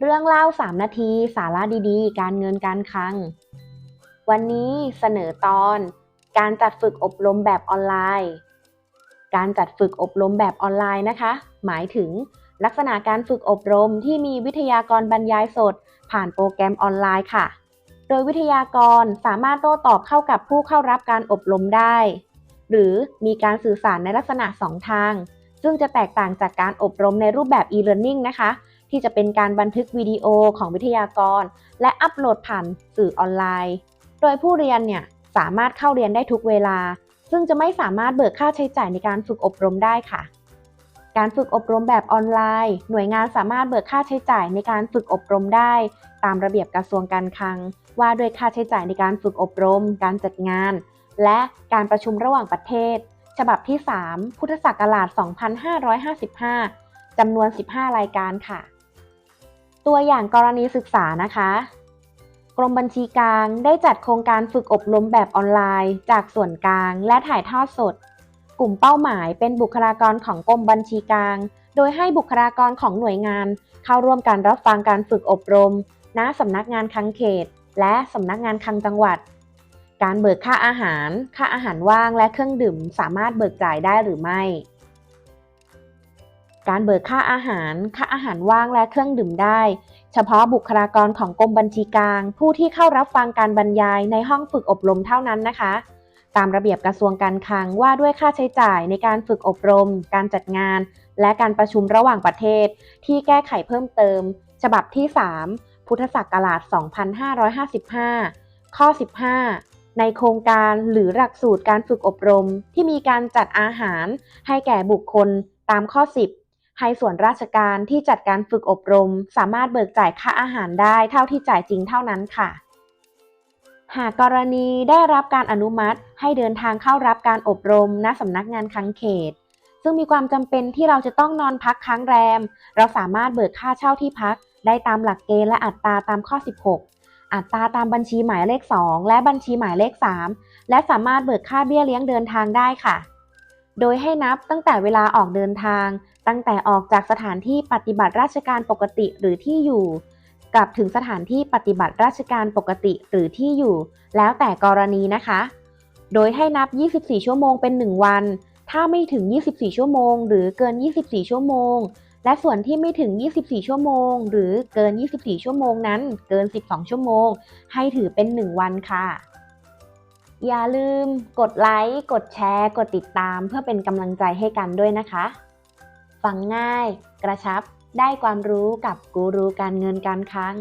เรื่องเล่า 3 นาที สาระดีๆ การเงินการคลัง วันนี้เสนอตอน การจัดฝึกอบรมแบบออนไลน์ การจัดฝึกอบรมแบบออนไลน์นะคะ หมายถึง ลักษณะการฝึกอบรมที่มีวิทยากรบรรยายสด ผ่านโปรแกรมออนไลน์ค่ะ โดยวิทยากรสามารถโต้ตอบเข้ากับผู้เข้ารับการอบรมได้ หรือมีการสื่อสารในลักษณะ 2 ทาง ซึ่งจะแตกต่างจากการอบรมในรูปแบบ e-learning นะคะ ที่จะเป็นการบันทึกวิดีโอของวิทยากร และอัปโหลดผ่านสื่อออนไลน์ โดยผู้เรียนเนี่ยสามารถเข้าเรียนได้ทุกเวลา ซึ่งจะไม่สามารถเบิกค่าใช้จ่ายในการฝึกอบรมได้ค่ะ การฝึกอบรมแบบออนไลน์ หน่วยงานสามารถเบิกค่าใช้จ่ายในการฝึกอบรมได้ ตามระเบียบกระทรวงการคลัง ว่าด้วยค่าใช้จ่ายในการฝึกอบรม การจัดงาน และการประชุมระหว่างประเทศ ฉบับที่ 3 พุทธศักราช 2555จำนวน 15 รายการค่ะ ตัวอย่างกรณีศึกษานะคะ กรมบัญชีกลางได้จัดโครงการฝึกอบรมแบบออนไลน์ จากส่วนกลางและถ่ายทอดสด กลุ่มเป้าหมายเป็นบุคลากรของกรมบัญชีกลาง โดยให้บุคลากรของหน่วยงาน เข้าร่วมการรับฟังการฝึกอบรม ณสำนักงานคลังเขต และสำนักงานคลังจังหวัด การเบิกค่าอาหาร ค่าอาหารว่างและเครื่องดื่มสามารถเบิกจ่ายได้หรือไม่ การเบิกค่าอาหาร ค่าอาหารว่างและเครื่องดื่มได้ เฉพาะบุคลากรของกรมบัญชีกลาง ผู้ที่เข้ารับฟังการบรรยายในห้องฝึกอบรมเท่านั้นนะคะ ตามระเบียบกระทรวงการคลังว่าด้วยค่าใช้จ่ายในการฝึกอบรม การจัดงาน และการประชุมระหว่างประเทศ ที่แก้ไขเพิ่มเติม ฉบับที่ 3 พุทธศักราช 2555 ข้อ 15ในโครงการหรือหลักสูตรการฝึกอบรม ที่มีการจัดอาหารให้แก่บุคคลตามข้อ 10 ให้ส่วนราชการที่จัดการฝึกอบรม สามารถเบิกจ่ายค่าอาหารได้เท่าที่จ่ายจริงเท่านั้นค่ะ หากกรณีได้รับการอนุมัติ ให้เดินทางเข้ารับการอบรมณสำนักงานคลังเขต ซึ่งมีความจำเป็นที่เราจะต้องนอนพักค้างแรม เราสามารถเบิกค่าเช่าที่พัก ได้ตามหลักเกณฑ์และอัตราตามข้อ 16 อัตราตามบัญชีหมายเลข 2 และบัญชีหมายเลข 3 และสามารถเบิกค่าเบี้ยเลี้ยงเดินทางได้ค่ะโดยให้นับตั้งแต่เวลาออกเดินทาง ตั้งแต่ออกจากสถานที่ปฏิบัติราชการปกติหรือที่อยู่ กลับถึงสถานที่ปฏิบัติราชการปกติหรือที่อยู่ แล้วแต่กรณีนะคะ โดยให้นับ 24 ชั่วโมงเป็น 1 วัน ถ้าไม่ถึง 24 ชั่วโมง หรือเกิน 24 ชั่วโมง และส่วนที่ไม่ถึง 24 ชั่วโมง หรือเกิน 24 ชั่วโมงนั้น เกิน 12 ชั่วโมง ให้ถือเป็น 1 วันค่ะอย่าลืมกดไลค์ กดแชร์ กดติดตามเพื่อเป็นกำลังใจให้กันด้วยนะคะ ฟังง่าย กระชับ ได้ความรู้กับกูรูการเงินการคลัง